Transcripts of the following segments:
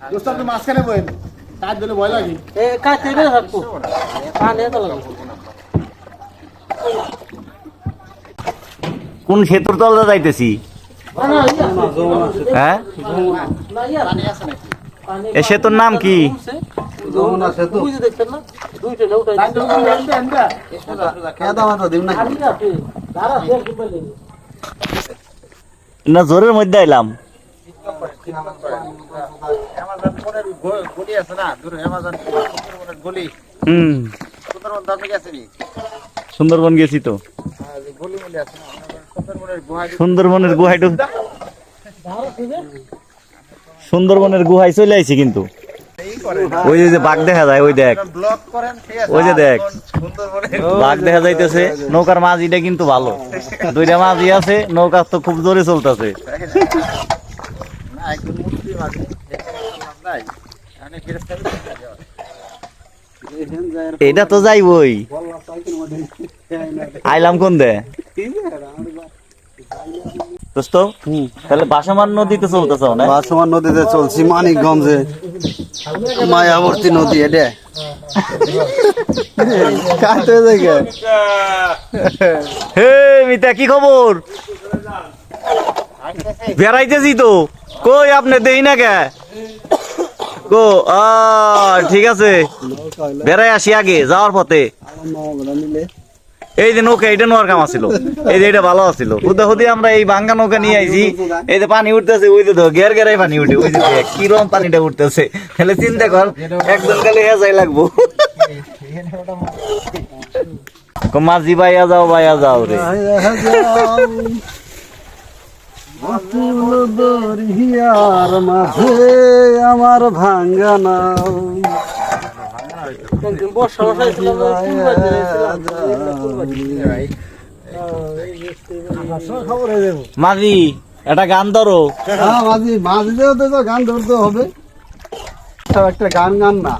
দোস্ত আপনি মাঝখানে বলেন কাজ দিলে ভয় লাগে এ কাজ থেকে থাকব কানে তো লাগবে কোন সেতুর তলদা যাইতেছি হ্যাঁ ইয়া এ সেতুর নাম কি না জোরের মধ্যে গ- গলি আছে না দূর অ্যামাজন সুন্দরবনের গলি। হুম। সুন্দরবন গেছে নি সুন্দরবন গেছি তো। হ্যাঁ, গলি মলি আছে না সুন্দরবনের গুহায় সুন্দরবনের গুহায় ঢুক- সুন্দরবনের গুহায় চলে আইছি কিন্তু। ওই যে বাঘ দেখা যায় ওই দেখ। ওই যে দেখ। বাঘ দেখা যাইতেছে নৌকার মাঝিটা কিন্তু ভালো। দুইটা মাঝি আছে নৌকা তো খুব জোরে চলতেছে। এটা তো যাইবই। আইলাম কোন দে? দোস্ত তাহলে বাসামান নদীতে চলতেছ না? বাসমান নদীতে চলছি মানিকগঞ্জে। মায়াবর্তী নদী এটা কাটে দেখে। হে মিতা কি খবর? বেড়াইতেছি তো। কই আপনি দেই না কে? গো, আ, ঠিক আছে। বেড়াই আসি আগে, যাওয়ার পথে। এই যে নৌকা, এটা নেওয়ার কাম আছিল। এই যে এটা ভালো আছিল। হুদা হুদি আমরা এই ভাঙ্গা নৌকা নিয়ে আইছি, এই যে পানি উঠতেছে, ওই যে গের গেরাই পানি উঠে, ওই যে কিরম পানিটা উঠতেছে। তাহলে চিন্তা কর, একজন কালে হেজাই লাগবো। মাঝি বাইয়া যাও বাইয়া যাও রে। দরিয়ার মাঝে আমার ভাঙ্গা নাও ছিল মাঝি একটা গান ধরো। হ্যাঁ মাঝি মাঝিতেও তো তো গান ধরতে হবে। সব একটা গান গান না।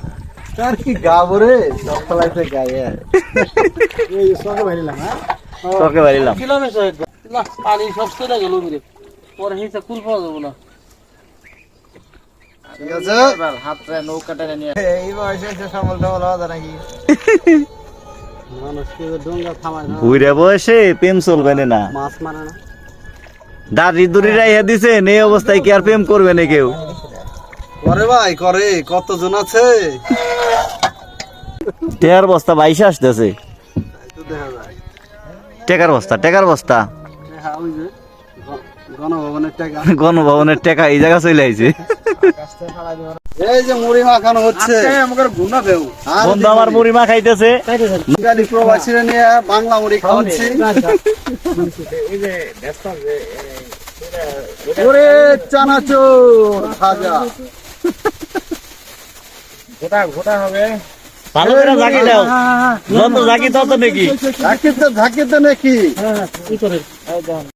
তার কি গাবো রে? সব ফেলাইতে গায়ে। এই সঙ্গে বাইরিলাম হ্যাঁ? বাড়িলাম। কিলোমিটার পানি সব চলে গেল মেরে পরে হিসা কুল পাওয়া যাব না। প্রেম চলবে মাছ মারে দাড়ি দুড়ি রাইয়া দিছেন এই অবস্থায় কি আর প্রেম করবে না কেউ? করে ভাই করে কতজন আছে? টেকার বস্তা বাইশে আসতেছে। তো দেখা যায়। টেকার বস্তা টেকার বস্তা। হ্যাঁ ওই যে। গ- গণভবনের টাকা। গণভবনের টেকা এই জায়গা চলে আইছে। এই যে মুড়ি মাখানো হচ্ছে। আমাকে গুনা দেও বন্ধু আমার মুড়ি মা খাইতেছে গাড়ি প্রবাসীরা নিয়ে বাংলা মুড়ি খাওয়াচ্ছি। এই যে দেখতাম যে ওরে চানাচুর ভাজা গোটা গোটা হবে। ভালো করে জাকি দাও। যত জাকি তত নাকি ঝাঁকিতে ঝাঁকিতে নাকি। হ্যাঁ হ্যাঁ। ই করে